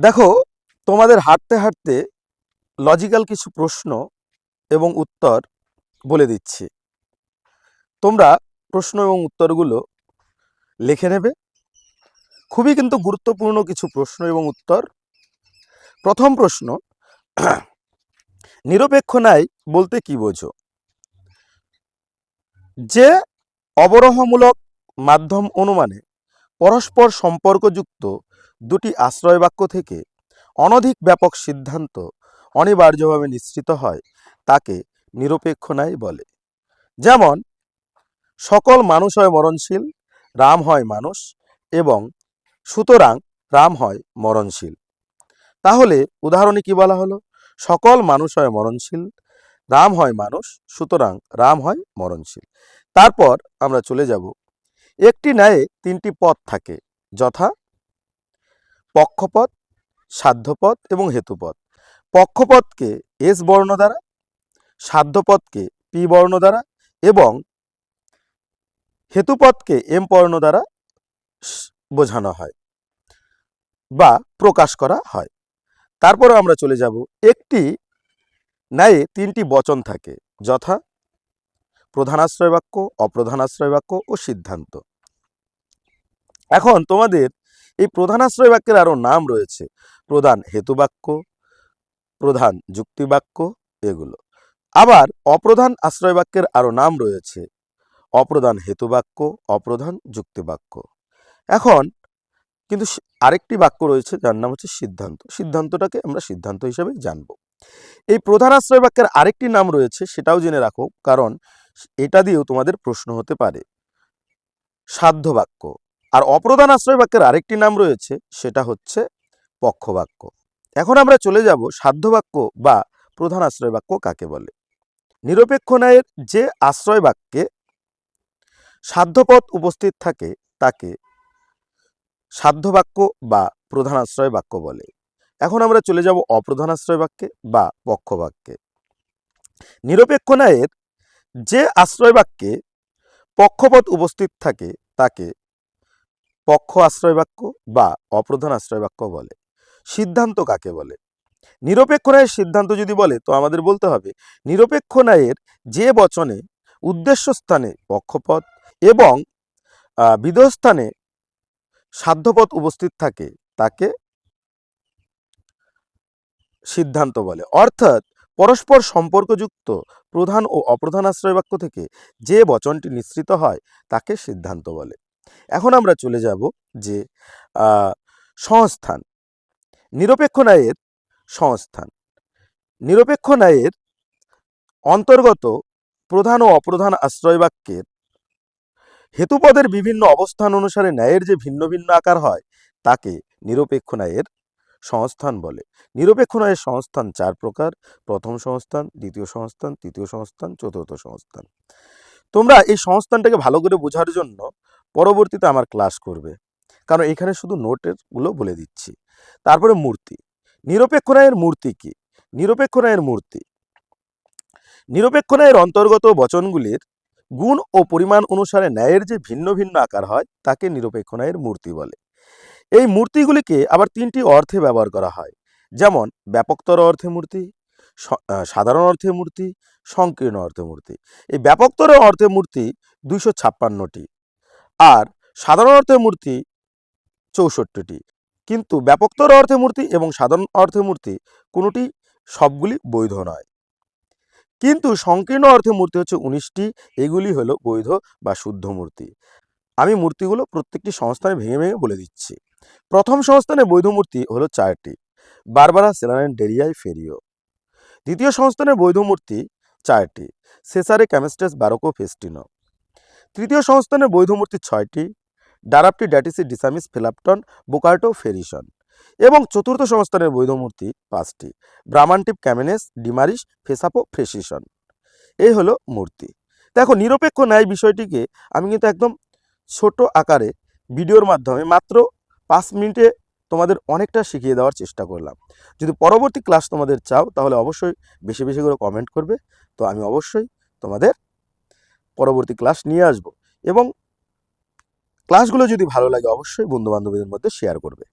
দেখো, তোমাদের হাঁটতে হাঁটতে লজিক্যাল কিছু প্রশ্ন এবং উত্তর বলে দিচ্ছি। তোমরা প্রশ্ন এবং উত্তরগুলো লিখে নেবে। খুবই কিন্তু গুরুত্বপূর্ণ কিছু প্রশ্ন এবং উত্তর। প্রথম প্রশ্ন, নিরপেক্ষ নাই বলতে কি বোঝো? যে অবরোহমূলক মাধ্যম অনুমানে পরস্পর সম্পর্কযুক্ত দুটি আশ্রয় বাক্য থেকে অনধিক ব্যাপক সিদ্ধান্ত অনিবার্যভাবে নিশ্চিত হয়, তাকে নিরপেক্ষ ন্যায় বলে। যেমন, সকল মানুষ হয় মরণশীল, রাম হয় মানুষ এবং সুতরাং রাম হয় মরণশীল। তাহলে উদাহরণে কি বলা হলো? সকল মানুষ হয় মরণশীল, রাম হয় মানুষ, সুতরাং রাম হয় মরণশীল। তারপর আমরা চলে যাব। একটি ন্যায়ে তিনটি পথ থাকে, যথা পক্ষপথ, সাধ্যপথ এবং হেতুপথ। পক্ষপথকে এস বর্ণ দ্বারা, সাধ্যপথকে পি বর্ণ দ্বারা এবং হেতুপথকে এম বর্ণ দ্বারা বোঝানো হয় বা প্রকাশ করা হয়। তারপরে আমরা চলে যাব। একটি ন্যায়ে তিনটি বচন থাকে, যথা প্রধান আশ্রয় বাক্য অপ্রধান আশ্রয় বাক্য ও সিদ্ধান্ত। এখন তোমাদের এই প্রধান আশ্রয় বাক্যের আরও নাম রয়েছে। প্রধান হেতুবাক্য, প্রধান যুক্তিবাক্য এগুলো। আবার অপ্রধান আশ্রয় বাক্যের আরও নাম রয়েছে। অপ্রধান হেতুবাক্য, অপ্রধান যুক্তিবাক্য। এখন কিন্তু আরেকটি বাক্য রয়েছে যার নাম হচ্ছে সিদ্ধান্ত। সিদ্ধান্তটাকে আমরা সিদ্ধান্ত হিসেবে জানব। এই প্রধান আশ্রয় বাক্যের আরেকটি নাম রয়েছে, সেটাও জেনে রাখো, কারণ এটা দিয়েও তোমাদের প্রশ্ন হতে পারে। সাধ্য বাক্য আর অপ্রধান আশ্রয় বাক্যের আরেকটি নাম রয়েছে, সেটা হচ্ছে পক্ষবাক্য। এখন আমরা চলে যাব সাধ্য বাক্য বা প্রধান আশ্রয় বাক্য কাকে বলে। নিরপেক্ষ ন্যায়ের যে আশ্রয় বাক্যে সাধ্যপথ উপস্থিত থাকে, তাকে সাধ্য বাক্য বা প্রধান আশ্রয় বাক্য বলে। এখন আমরা চলে যাব অপ্রধান আশ্রয় বাক্যে বা পক্ষ বাক্যে নিরপেক্ষ ন্যায়ের যে আশ্রয় বাক্যে পক্ষপথ উপস্থিত থাকে, তাকে পক্ষ আশ্রয় বাক্য বা অপ্রধান আশ্রয় বাক্য বলে। সিদ্ধান্ত কাকে বলে? নিরপেক্ষ ন্যায়ের সিদ্ধান্ত যদি বলে তো আমাদের বলতে হবে নিরপেক্ষ ন্যায়ের যে বচনে উদ্দেশ্য স্থানে পক্ষপদ এবং আহ, সাধ্যপথ উপস্থিত থাকে তাকে সিদ্ধান্ত বলে। অর্থাৎ পরস্পর সম্পর্কযুক্ত প্রধান ও অপ্রধান আশ্রয় বাক্য থেকে যে বচনটি নিঃসৃত হয় তাকে সিদ্ধান্ত বলে। এখন আমরা চলে যাব যে সংস্থান। নিরপেক্ষ ন্যায়ের সংস্থান। নিরপেক্ষ ন্যায়ের অন্তর্গত প্রধান ও অপ্রধান আশ্রয় বাক্যের হেতুপদের বিভিন্ন অবস্থান অনুসারে ন্যায়ের যে ভিন্ন ভিন্ন আকার হয়, তাকে নিরপেক্ষ ন্যায়ের সংস্থান বলে। নিরপেক্ষ ন্যায়ের সংস্থান চার প্রকার। প্রথম সংস্থান, দ্বিতীয় সংস্থান, তৃতীয় সংস্থান, চতুর্থ সংস্থান। তোমরা এই সংস্থানটাকে ভালো করে বোঝার জন্য পরবর্তীতে আমার ক্লাস করবে। কারণ এখানে শুধু নোটেরগুলো বলে দিচ্ছি। তারপরে মূর্তি। নিরপেক্ষ রায়ের মূর্তি কি? নিরপেক্ষ ন্যায়ের মূর্তি। নিরপেক্ষ ন্যায়ের অন্তর্গত বচনগুলির গুণ ও পরিমাণ অনুসারে ন্যায়ের যে ভিন্ন ভিন্ন আকার হয়, তাকে নিরপেক্ষ ন্যায়ের মূর্তি বলে। এই মূর্তিগুলিকে আবার তিনটি অর্থে ব্যবহার করা হয়। যেমন, ব্যাপকতর অর্থে মূর্তি সাধারণ অর্থে মূর্তি, সংকীর্ণ অর্থে মূর্তি। এই ব্যাপকতর অর্থে মূর্তি দুইশো ছাপ্পান্নটি। আর সাধারণ অর্থে মূর্তি চৌষট্টিটি। কিন্তু ব্যাপকতর অর্থে মূর্তি এবং সাধারণ অর্থে মূর্তি কোনোটি সবগুলি বৈধ নয়। কিন্তু সংকীর্ণ অর্থে মূর্তি হচ্ছে উনিশটি, এগুলি হলো বৈধ বা শুদ্ধ মূর্তি। আমি মূর্তিগুলো প্রত্যেকটি সংস্থানে ভেঙে ভেঙে বলে দিচ্ছি। প্রথম সংস্থানে বৈধ মূর্তি হলো চারটি, বারবারা সেলানেন ডেরিয়াই ফেরিও। দ্বিতীয় সংস্থানে বৈধ মূর্তি চারটি, সেসারে ক্যামেস্টাস বারোকো ফেস্টিনো। তৃতীয় সংস্থানে বৈধ মূর্তি ছয়টি, ডারাপটি ড্যাটিসি ডিসামিস ফিলাপটন, বোকার্টো ফেরিসন এবং চতুর্থ সংস্থানের বৈধ মূর্তি পাঁচটি, ব্রাহ্মান্টিপ ক্যামেনেস, ডিমারিস, ফেসাপো ফ্রেসিসন এই হলো মূর্তি। দেখো, নিরপেক্ষ ন্যায় বিষয়টিকে আমি কিন্তু একদম ছোট আকারে ভিডিওর মাধ্যমে মাত্র পাঁচ মিনিটে তোমাদের অনেকটা শিখিয়ে দেওয়ার চেষ্টা করলাম। যদি পরবর্তী ক্লাস তোমাদের চাও, তাহলে অবশ্যই বেশি বেশি করে কমেন্ট করবে। তো আমি অবশ্যই তোমাদের পরবর্তী ক্লাস নিয়ে আসব। এবং ক্লাসগুলো যদি ভালো লাগে, অবশ্যই বন্ধু বান্ধবীদের মধ্যে শেয়ার করবে।